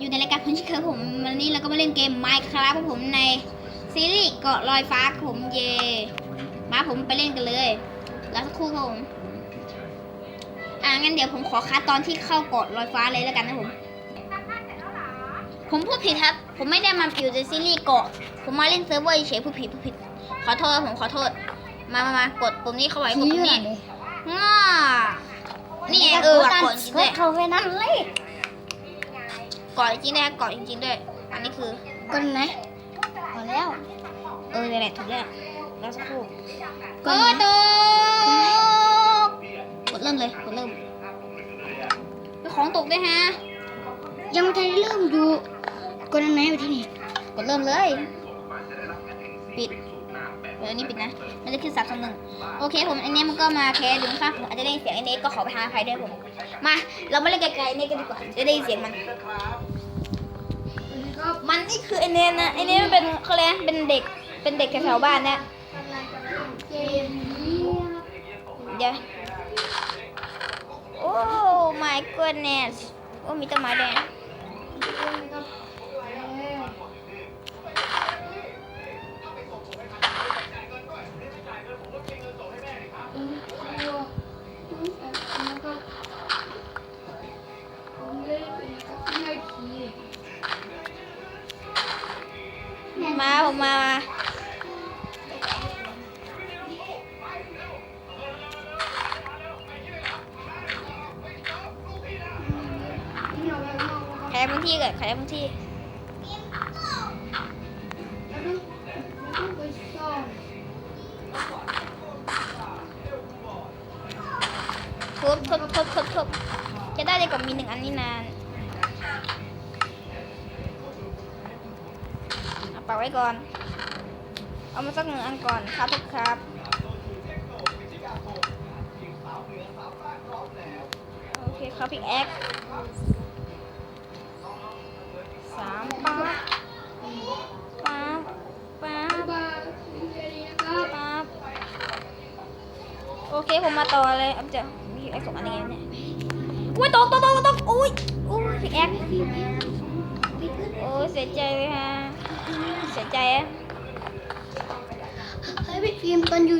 อยู่ในรายการคุณชิคเคอร์ผมวันนี้เราก็มาเล่นเกม Minecraft ครับผมในซีรีส์เกาะลอยฟ้าครับผมเย่มาผมไปเล่นกันเลยแล้วสักครู่ครับผมอ่างั้นเดี๋ยวผมขอคัดตอนที่เข้าเกาะลอยฟ้าเลยแล้วกันนะผม ผมพูดผิดครับ ผมไม่ได้มาอยู่ในซีรีส์เกาะ ผมมาเล่นเซิร์ฟเวอร์เฉยๆพูดผิดพูดผิด ขอโทษครับผมขอโทษ มามามากดปุ่มนี้เข้าไว้กดปุ่มนี้ง้อนี่ไงเออกดจริงด้วยเขาไปนั่นเลยเกาะจริงๆด้วยครับเกาะจริง ๆ ด้วย อันนี้คือก่อนไหนพอแล้ว เออนี่แหละถูกแล้วแล้วสักครู่ก่กอนดนะตกกดเริ่มเลยกดเริ่มไปของตกด้วยฮะ ยังไม่ทันได้เริ่มอยู่ก่อนไหนอยู่ที่นี่กดเริ่มเลย ปิด เอออันนี้ปิดนะ มันจะขึ้นสามสองหนึ่งโอเคผมอันนี้มันก็มาแค่ดึงค่ะอาจจะได้เสียงไอเนกก็ขอไปหาใครด้วยผม มา เราไมาเล่นไกลๆเนกกันดีกว่า จะได้เสียงมัน มันนี่คือไอเนนนะไอเนนมันเป็นเขาเรียกเป็นเด็ก เป็นเด็กแถวๆบ้านเนี่ยเกมนี้เดี๋ยวโอ้ my goodness โอ้มีต้นไม้แดง ทุบทุบทุบทุบทุบจะได้เลยกว่ามีหนึ่งอันนี้นานเอาปากไว้ก่อน เอามาสักหนึ่งอันก่อนครับทุกครับโอเคครับพิกแอคสามปั๊บปั๊บปั๊บปั๊บ โอเคผมมาต่อเลยเอาจะมีพิกแอคสองอันยังไงเนี่ยอุ้ยตกตกตกตกอุ้ยอุ้ยพิกแอคโอ้ยเสียใจเลยฮะเสียใจอะเฮ้ยพี่ฟิล์มตอนอยู่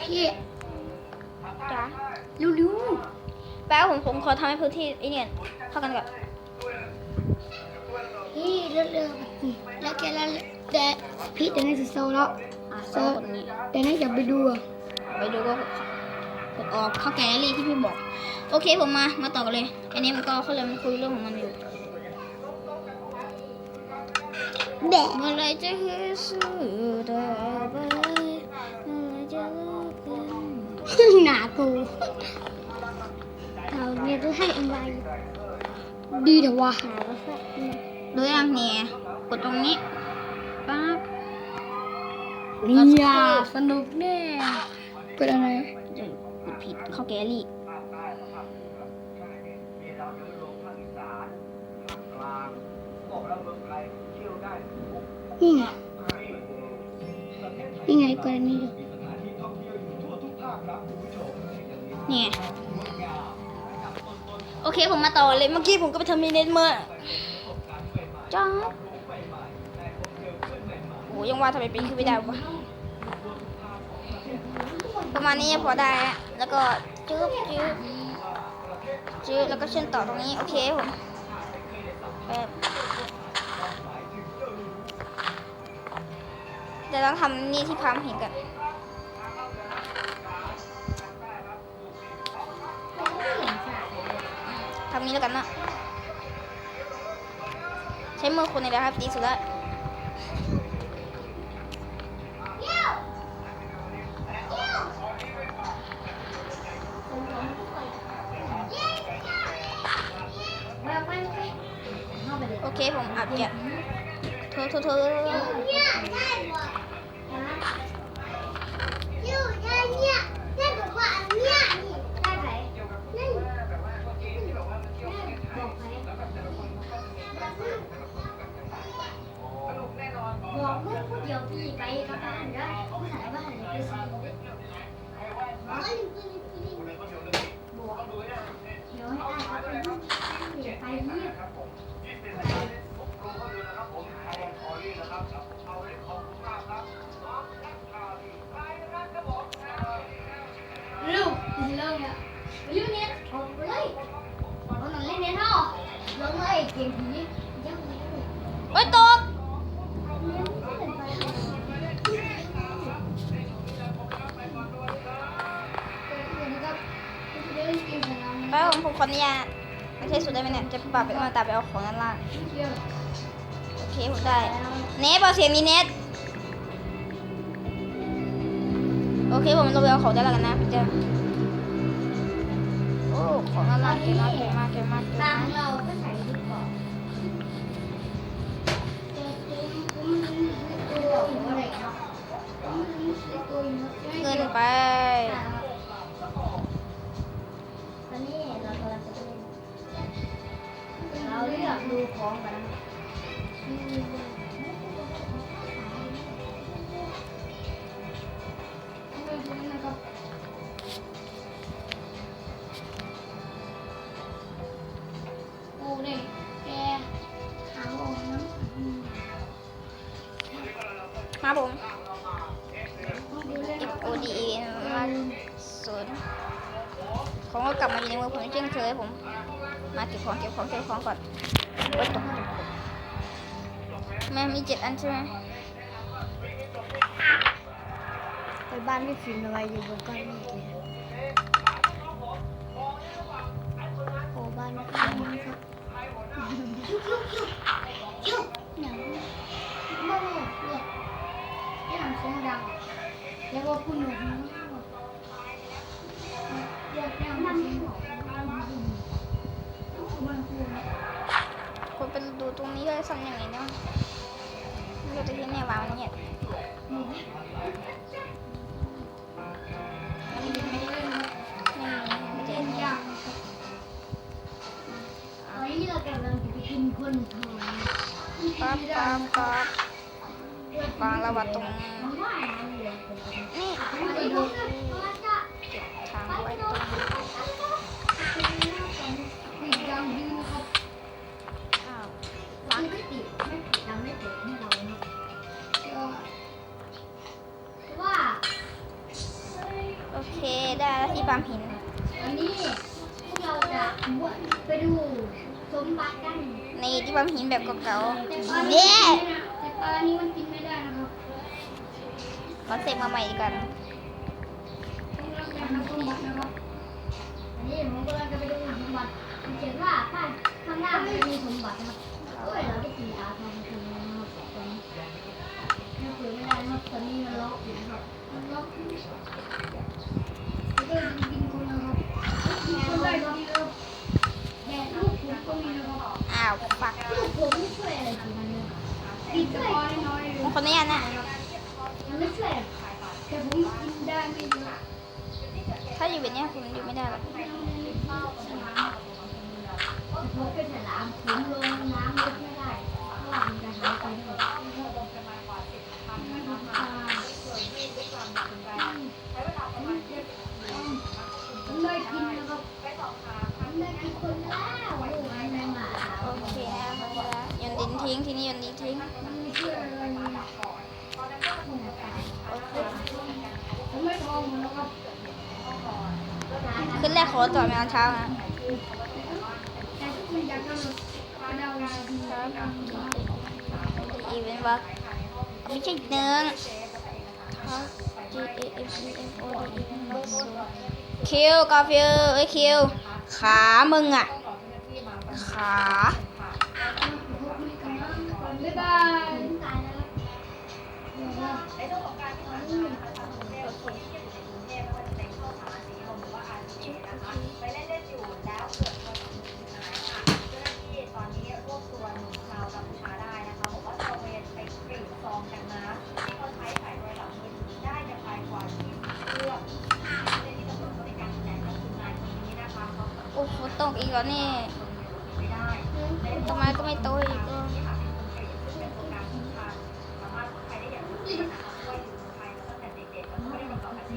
พี่จ้าเร็วแป๊บผมผมขอทำให้พื้นที่ไอ้เนี่ยเท่ากันก่อนๆพี่เร็วๆแล้วแกแล้วแต่พี่แต่ในสุดโซแล้วอะโซโซ่ตรงนี้แต่ในอย่าไปดูอะไปดูก็ กดออกเข้าแกลเลอรี่ที่พี่บอก โอเคผมมา มาต่อกันเลย อันนี้มันก็เขาเลยมันคุยเรื่องของมันอยู่แบะเมื่อไรจะเห็นสื่อได้ไปเมื่อไรจะเลิกกันหนากูเราเนี่ยต้องให้อะไรดีเดี๋ยวว่าหาแล้วสักดูยังเนี่ยกดตรงนี้ปั๊บเนี่ยสนุกแน่เปิดอะไรเดี๋ยวกด ผิดเข้าแกลเลอรี่นี่ไงนี่ไงกรณีดูนี่ไงโอเคผมมาต่อเลยเมื่อกี้ผมก็ไปทำมีเน็ตเมื่อจ้าโอ้ยังว่าทำไมเป็นขึ้นไม่ได้วะประ มาณนี้พอได้ แล้วก็จืบจืบจืบแล้วก็เชื่อมต่อตรงนี้ โอเคผมแบบเดี๋ยวต้องทำนี่ที่พามเห็นกันทำนี้แล้วกันนะ ใช้มือคนนี่แหละครับดีสุดแล้ว เคผมอัดเนี่ยเธอเธอเธอ เมื่อเกมผียังไม่ได้โอ้ยตกไปผมผมขออนุญาตไม่ใช่สุดได้ไหมเนี่ย จะปรับไปมาตาไปเอาของด้านล่างโอเคผมได้ เนทเอาเสียงนี้เนทโอเคผมลงไปเอาของด้านล่างกันนะพี่เจ้าโอ้ ของด้านล่างเก่งมากเก่งมากเก่งมากเก่งตามมาก ตัวอะไรเงินไป ตอนนี้เรากำลังจะเล่นเราเลือกดูของกันนะ เช่นเคยผม มาเก็บของเก็บของเก็บของก่อนโอ้ตกแม่มีเจ็ดอันใช่ไหมไปบ้านพี่ฟิล์มอะไรอยู่บนก้อนเมฆเลยโอ้บ้านพี่ฟิล์มครับชุบหนังบ้าเนี่ยเนี่ยให้หนังเสียงดังแล้วก็พูดหนุ่มเรียกแม่มันไม่บอกมัน คนเป็นดูตรงนี้เลยสั่งอย่างนี้เนาะไม่รู้จะที่เนี่ยวางมันเนี่ยไม่มีไม่มีไม่เจ็ดเนี่ยตอนนี้เรากำลังจะไปกินคนทองปั๊บปั๊บปั๊บวางระวัดตรง นี้ ขอเสกมาใหม่ดีกว่อนต้องรับการทำสมบัตินะครับอันนี้ผมกำลังจะไปดูสมบัติมันเขียนว่าป้ายข้างหน้ามันจะมีสมบัตินะครับเอ้ยเราได้กินยาทองคืนนะครับตอนนี้ถ้าเปิดไม่ได้นะครับตอนนี้มันล็อกอยู่นะครับมันล็อกแล้วก็กินคนนะครับกินคนได้ดีครับแดดลูกผมก็มีนะครับอ้าวปักลูกผมไม่ช่วยอะไรกินมันเลยกินแต่พอน้อยๆเลยผมขออนุญาตนะ มันไม่ช่วยแต่ผมกินได้ไม่เยอะ ถ้าอยู่แบบนี้คุณอยู่ไม่ได้หรอกผมเป็นฉลามผมลงน้ำลึกไม่ได้เพราะมันจะหายไปด้วยผมได้กินนะครับผมได้กินคนแล้วโอเคนะครับโยนดินทิ้งที่นี่โยนดินทิ้งโอเค ขึ้นแรกขอต่อไปตอนเช้านะอีเวนต์วักไม่ใช่เนื้อ คิวกาฟิลเอ้ยคิว ขามึงอะ ขาบ๊ายบาย ฝนตกอีกแล้วนี่ต้นไม้ก็ไม่โตอีกแล้วยั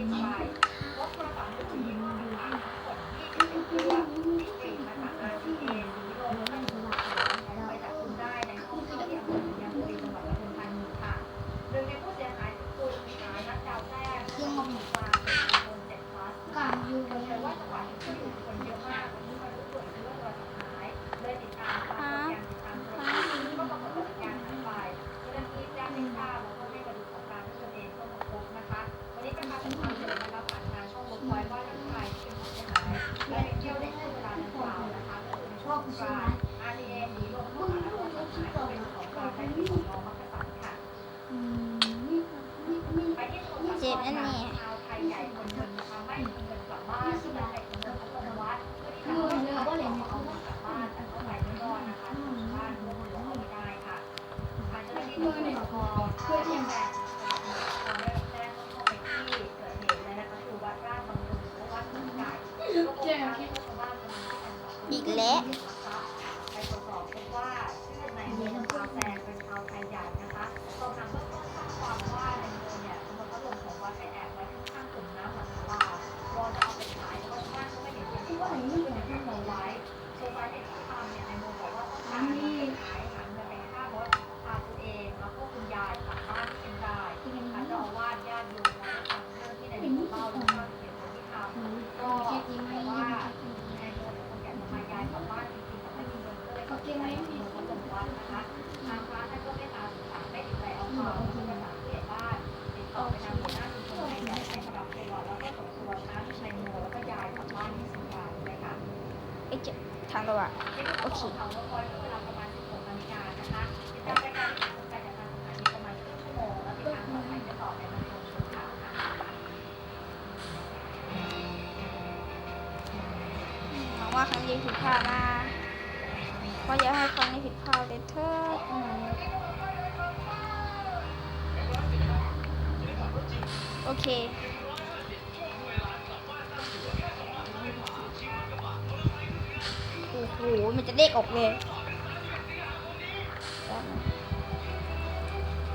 งงงก ใหญ่คนหนึ่งทำให้คนเดินกับบ้านที่มันเป็นคนเดินเข้าไปวัดเพื่อที่จะเอาเงินเขาเนี่ยเอากลับบ้านแต่เขาไปไม่รอดนะคะบ้านเขาหลงไม่ได้ค่ะทางเจ้าหน้าที่ตำรวจพอเพื่อที่จะตอนแรกแรกเข้าไปที่เกิดเหตุเลยนะคะคือวัดราชบำรุงหรือวัดทุ่งใหญ่ก็พบว่าชาวบ้านกำลังช่วยกันอีกแล้ว มาณครึ่งชั่วโมงแล้วติดตามข่าวสารได้ต่อในบันเทิงชมข่าวนะคะหวังว่าครั้งนี้ผิดพลาดนะเพราะอยากให้ครั้งนี้ผิดพลาดเลยเถอะโอเค เด็กออกเลย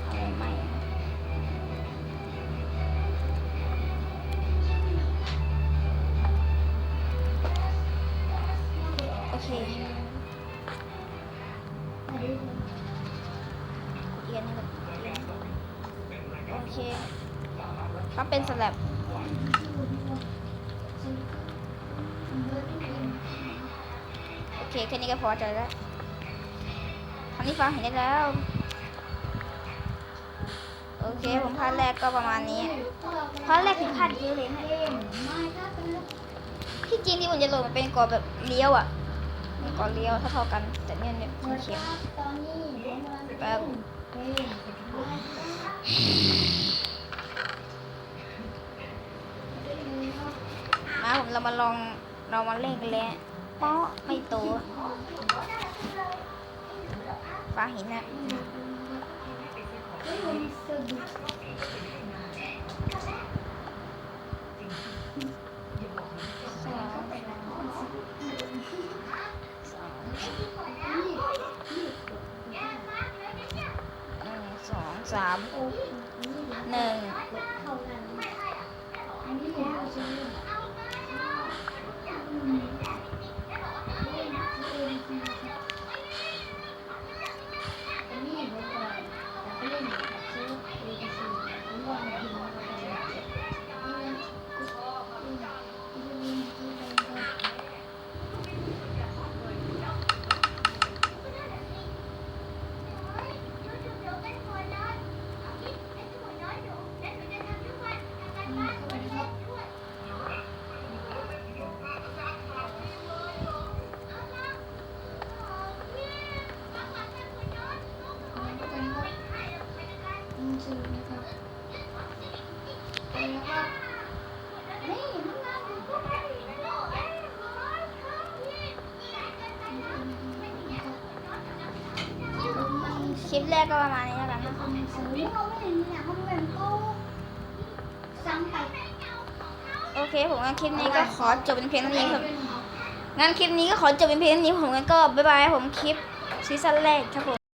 อะไรไม่โอเคกดเอียนโอเคถ้าเป็นสลับ โอ เคแค่นี้ก็พอใจแล้วครานี้ฟังเห็นได้แล้ว โอเค ผมพลาดแรกก็ประมาณนี้พลาดแรกผิดพลาดเยอะเลยนะไม่ถ้าเป็นที่จริงที่ผมจะโหลดมันเป็นกรอบแบบเลี้ยวอะมันกรอบเลี้ยวเท่าๆกัน แต่เนี่ยเนี่ยเปิดเขียนมกำลังจะแป๊บมาผมเรามาลองเรามาเล่นกันเลย เป๊ะไม่โตฟ้าหินอะเฮ้ยมันะสองสองนี่หนึ่งสองสาม คลิปแรกก็ประมาณนี้แล้วกันนะโอเค ผมงั้นคลิปนี้ก็ขอจบเป็นเพียงเท่านี้ครับงั้นคลิปนี้ก็ขอจบเป็นเพียงเท่านี้ผมงั้นก็บ๊ายบายผมคลิปซีซั่นแรกครับผม